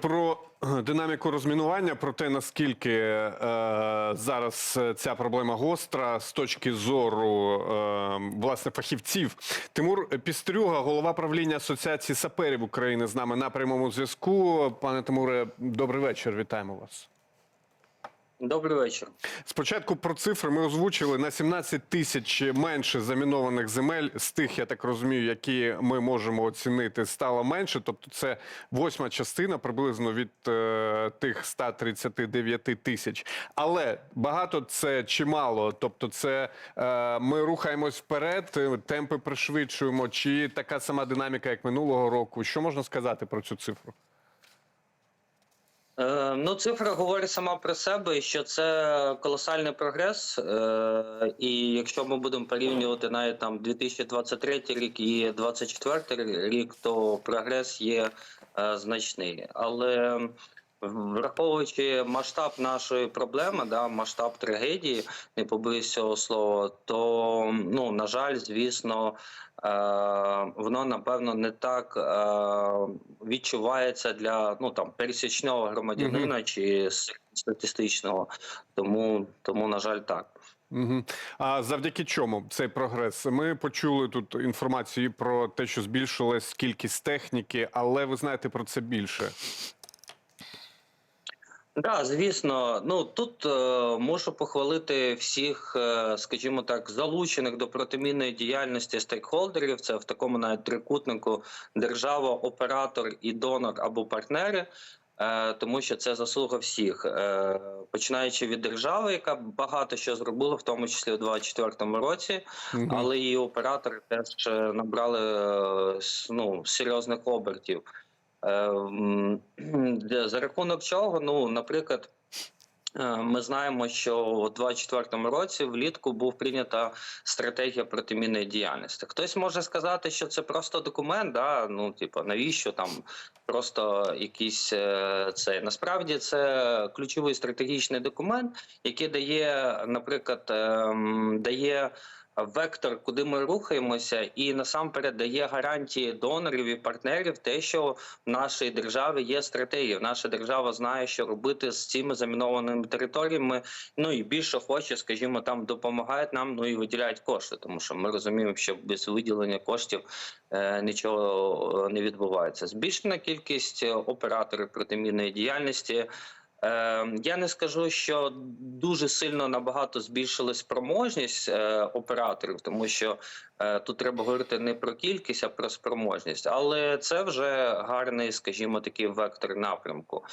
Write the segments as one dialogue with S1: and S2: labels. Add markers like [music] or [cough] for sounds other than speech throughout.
S1: Про [clears throat] динаміку розмінування, про те, наскільки е, зараз е, ця проблема гостра з точки зору е, власне фахівців. Тимур Пістрюга, голова правління Асоціації саперів України, з нами на прямому зв'язку. Пане Тимуре, добрий вечір. Вітаємо вас.
S2: Добрий вечір.
S1: Спочатку про цифри ми озвучили на 17 тисяч менше замінованих земель з тих, я так розумію, які ми можемо оцінити, стало менше. Тобто, це восьма частина приблизно від е, тих 139 тисяч. Але багато це чимало. Тобто, це е, ми рухаємось вперед, е, темпи пришвидшуємо. Чи така сама динаміка, як минулого року? Що можна сказати про цю цифру?
S2: Е, ну, цифра говорить сама про себе, що це колосальний прогрес. Е, і якщо ми будемо порівнювати навіть там 2023 рік і 2024 рік, то прогрес є е, значний. Але враховуючи масштаб нашої проблеми, да, масштаб трагедії, не побоюсь цього слова, то ну на жаль, звісно. Воно напевно не так відчувається для ну там пересічного громадянина чи статистичного, тому тому на жаль, так.
S1: Угу. А завдяки чому цей прогрес? Ми почули тут інформацію про те, що збільшилась кількість техніки, але ви знаєте про це більше.
S2: Да, звісно, ну тут е, можу похвалити всіх, е, скажімо так, залучених до протимінної діяльності стейкхолдерів. Це в такому навіть трикутнику держава, оператор і донор або партнери. Е, тому що це заслуга всіх, е, починаючи від держави, яка багато що зробила, в тому числі у 2024 році, але і оператори теж е, набрали ну, серйозних обертів. Е, [clears throat] За рахунок чого, ну, наприклад, е, ми знаємо, що у 2024 році влітку був прийнята стратегія протимінної діяльності. Хтось може сказати, що це просто документ, да? ну, типу, навіщо там просто якийсь е, це. Насправді це ключовий стратегічний документ, який дає, наприклад, ем, дає вектор, куди ми рухаємося, і насамперед дає гарантії донорів і партнерів, те, що в нашій державі є стратегія. Наша держава знає, що робити з цими замінованими територіями. Ну і більше хоче, скажімо, там допомагають нам, ну і виділяють кошти, тому що ми розуміємо, що без виділення коштів е, нічого е, не відбувається. Збільшена кількість е, операторів протимінної діяльності. Е, Я не скажу, що дуже сильно набагато збільшилась спроможність е, операторів, тому що е, тут треба говорити не про кількість, а про спроможність. Але це вже гарний, скажімо, такий вектор напрямку.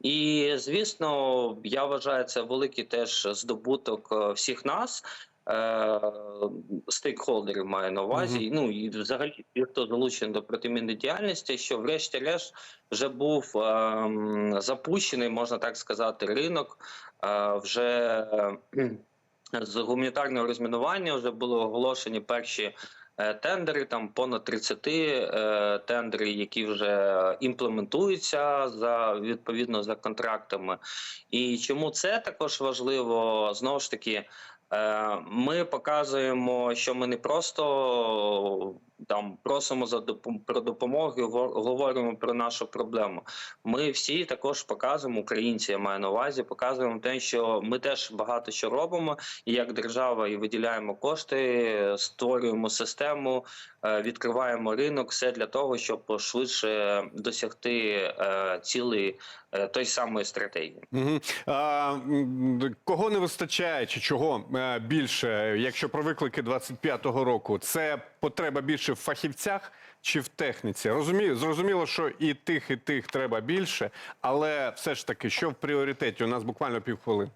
S2: І звісно, я вважаю це великий теж здобуток е, всіх нас. Е, Стейкхолдерів маю на увазі, ну і взагалі ті, хто залучений до протимінної діяльності, що врешті-решт вже був ем, запущений, можна так сказати, ринок. Е, вже е, з гуманітарного розмінування вже були оголошені перші е, тендери, там понад 30 е, тендерів, які вже імплементуються за відповідно за контрактами. І чому це також важливо? Знову ж таки. Е, Ми показуємо, що ми не просто там просимо за допом- про допомогу, говоримо про нашу проблему. Ми всі також показуємо, українці я маю на увазі, показуємо те, що ми теж багато що робимо, і як держава і виділяємо кошти, створюємо систему, е, відкриваємо ринок, все для того, щоб швидше досягти е, цілей е, той самої стратегії.
S1: Угу. А, кого не вистачає чи чого більше, якщо про виклики 25-го року, це потреба більше в фахівцях чи в техніці? Розумію, зрозуміло, що і тих, і тих треба більше, але все ж таки, що в пріоритеті? У нас буквально півхвилини.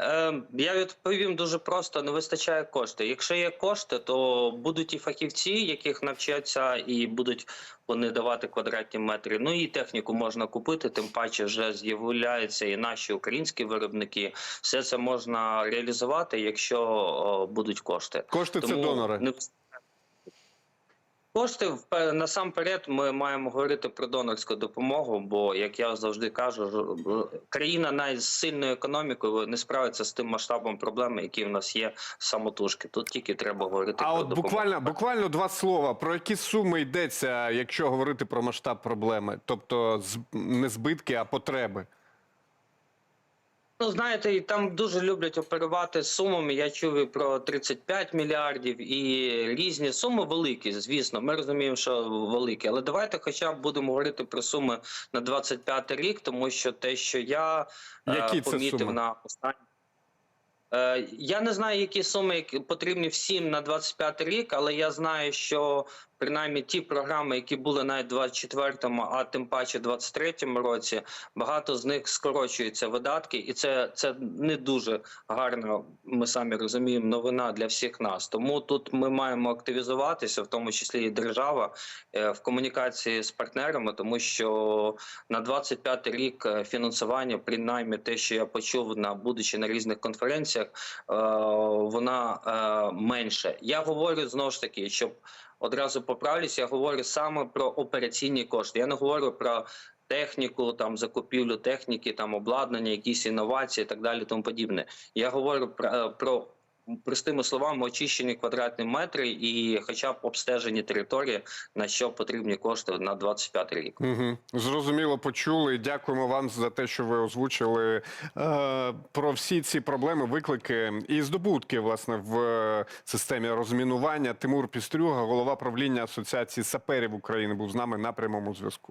S2: Е, я відповім дуже просто: не вистачає кошти. Якщо є кошти, то будуть і фахівці, яких навчаться, і будуть вони давати квадратні метри. Ну і техніку можна купити. Тим паче вже з'являються і наші українські виробники. Все це можна реалізувати, якщо будуть кошти.
S1: Кошти це донори.
S2: не Кошти насамперед ми маємо говорити про донорську допомогу, бо як я завжди кажу, країна навіть з сильною економікою не справиться з тим масштабом проблеми, які в нас є самотужки. Тут тільки треба говорити
S1: А
S2: про
S1: от
S2: допомогу.
S1: буквально, буквально два слова. Про які суми йдеться, якщо говорити про масштаб проблеми? Тобто не збитки, а потреби.
S2: Ну, знаєте, і там дуже люблять оперувати сумами. Я чув і про 35 мільярдів і різні суми великі. Звісно, ми розуміємо, що великі. Але давайте, хоча б будемо говорити про суми на 25 рік, тому що те, що я е,
S1: Які це
S2: помітив
S1: суми?
S2: на останній. Е, Я не знаю, які суми потрібні всім на 25 рік, але я знаю, що принаймні ті програми, які були в 24-му, а тим паче 23-му році, багато з них скорочуються видатки, і це, це не дуже гарно. Ми самі розуміємо новина для всіх нас. Тому тут ми маємо активізуватися, в тому числі і держава, е, в комунікації з партнерами, тому що на 25 рік е, фінансування, принаймні те, що я почув на будучи на різних конференціях, е, вона е, менше. Я говорю знову ж таки, щоб одразу поправлюсь, я говорю саме про операційні кошти. Я не говорю про техніку, там закупівлю техніки, там обладнання, якісь інновації і так далі, тому подібне. Я говорю про, е, про простими словами очищені квадратні метри і хоча б обстежені території, на що потрібні кошти на 25 рік.
S1: Угу. Зрозуміло, почули. Дякуємо вам за те, що ви озвучили е, про всі ці проблеми, виклики і здобутки власне в е, системі розмінування. Тимур Пістрюга, голова правління Асоціації саперів України, був з нами на прямому зв'язку.